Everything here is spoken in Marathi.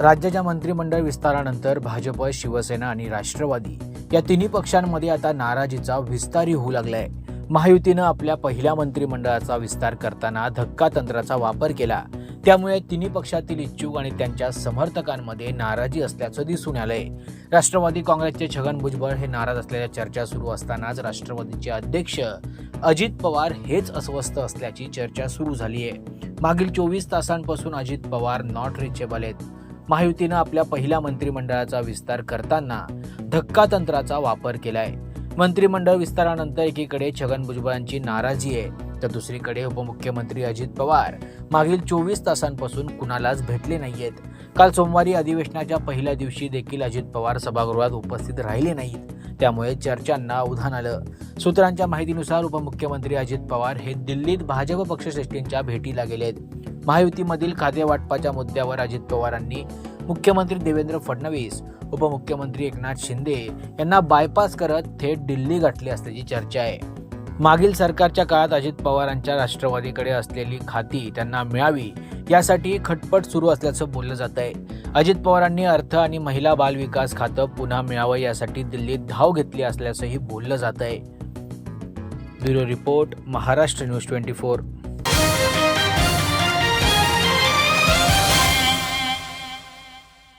राज्याच्या मंत्रिमंडळ विस्तारानंतर भाजप शिवसेना आणि राष्ट्रवादी या तिन्ही पक्षांमध्ये आता नाराजीचा विस्तारही होऊ लागलाय. महायुतीनं आपल्या पहिल्या मंत्रिमंडळाचा विस्तार करताना धक्का तंत्राचा वापर केला. त्यामुळे तिन्ही पक्षातील इच्छुक आणि त्यांच्या समर्थकांमध्ये नाराजी असल्याचं दिसून आलंय. राष्ट्रवादी काँग्रेसचे छगन भुजबळ हे नाराज असल्याच्या चर्चा सुरू असतानाच राष्ट्रवादीचे अध्यक्ष अजित पवार हेच अस्वस्थ असल्याची चर्चा सुरू झाली आहे मागील चोवीस तासांपासून अजित पवार नॉट रिचेबल आहेत. महायुतीनं आपल्या पहिल्या मंत्रिमंडळाचा विस्तार करताना धक्का तंत्राचा वापर केलाय. मंत्रिमंडळ विस्तारानंतर एकीकडे छगन भुजबळांची नाराजी आहे तर दुसरीकडे उपमुख्यमंत्री अजित पवार मागील चोवीस तासांपासून कुणालाच भेटले नाहीयेत. काल सोमवारी अधिवेशनाच्या पहिल्या दिवशी देखील अजित पवार सभागृहात उपस्थित राहिले नाहीत. त्यामुळे चर्चांना उधाण आलं. सूत्रांच्या माहितीनुसार उपमुख्यमंत्री अजित पवार हे दिल्लीत भाजप पक्षश्रेष्ठींच्या भेटीला गेलेत. महायुतीमधील खाते वाटपाच्या मुद्द्यावर अजित पवारांनी मुख्यमंत्री देवेंद्र फडणवीस उपमुख्यमंत्री एकनाथ शिंदे यांना बायपास करत थेट दिल्ली गाठली असल्याची चर्चा आहे. मागील सरकारच्या काळात अजित पवारांच्या राष्ट्रवादीकडे असलेली खाती त्यांना मिळावी यासाठी खटपट सुरू असल्याचं बोललं जात आहे. अजित पवारांनी अर्थ आणि महिला बाल विकास खातं पुन्हा मिळावं यासाठी दिल्लीत धाव घेतली असल्याचंही बोललं जात आहे. Bureau report Maharashtra news twenty four.